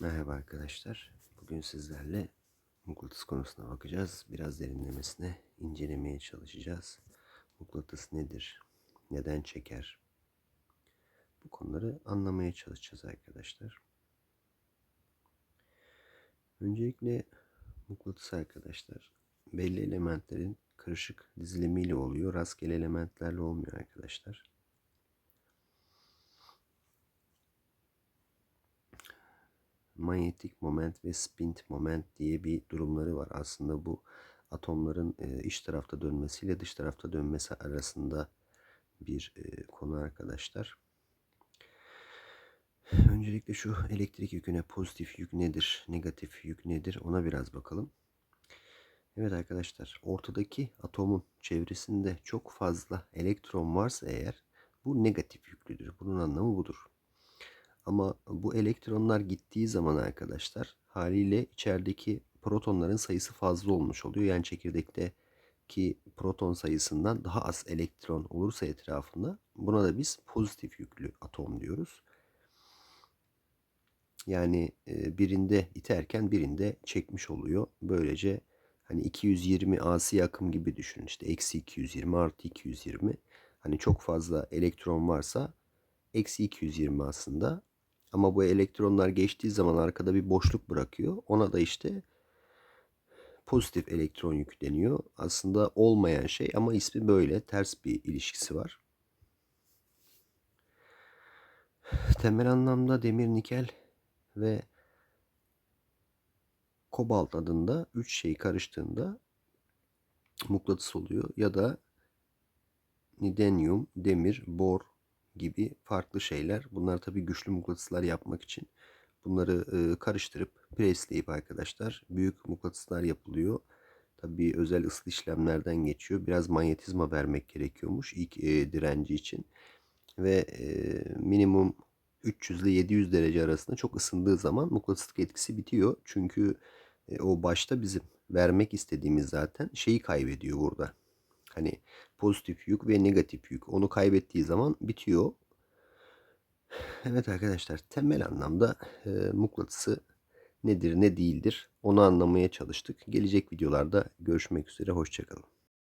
Merhaba arkadaşlar. Bugün sizlerle mıknatıs konusuna bakacağız. Biraz derinlemesine incelemeye çalışacağız. Mıknatıs nedir? Neden çeker? Bu konuları anlamaya çalışacağız arkadaşlar. Öncelikle mıknatıs arkadaşlar belli elementlerin karışık dizilimiyle oluyor. Rastgele elementlerle olmuyor arkadaşlar. Manyetik moment ve spin moment diye bir durumları var. Aslında bu atomların e, iç tarafta dönmesiyle dış tarafta dönmesi arasında bir e, konu arkadaşlar. Öncelikle şu elektrik yüküne pozitif yük nedir, negatif yük nedir ona biraz bakalım. Evet arkadaşlar ortadaki atomun çevresinde çok fazla elektron varsa eğer bu negatif yüklüdür. Bunun anlamı budur. Ama bu elektronlar gittiği zaman arkadaşlar haliyle içerideki protonların sayısı fazla olmuş oluyor. Yani çekirdekteki proton sayısından daha az elektron olursa etrafında buna da biz pozitif yüklü atom diyoruz. Yani e, birinde iterken birinde çekmiş oluyor. Böylece hani 220 asi akım gibi düşünün. İşte eksi 220 artı 220. Hani çok fazla elektron varsa eksi 220 aslında ama bu elektronlar geçtiği zaman arkada bir boşluk bırakıyor. Ona da işte pozitif elektron yükleniyor. Aslında olmayan şey ama ismi böyle. Ters bir ilişkisi var. Temel anlamda demir, nikel ve kobalt adında üç şey karıştığında mıknatıs oluyor. Ya da nidenyum, demir, bor, gibi farklı şeyler. Bunlar tabii güçlü mıknatıslar yapmak için bunları e, karıştırıp presleyip arkadaşlar büyük mıknatıslar yapılıyor. Tabii özel ısı işlemlerden geçiyor. Biraz manyetizma vermek gerekiyormuş ilk e, direnci için. Ve e, minimum 300 ile 700 derece arasında çok ısındığı zaman mıknatıslık etkisi bitiyor. Çünkü e, o başta bizim vermek istediğimiz zaten şeyi kaybediyor burada. Hani pozitif yük ve negatif yük. Onu kaybettiği zaman bitiyor. Evet arkadaşlar temel anlamda e, mıknatısı nedir ne değildir onu anlamaya çalıştık. Gelecek videolarda görüşmek üzere hoşçakalın.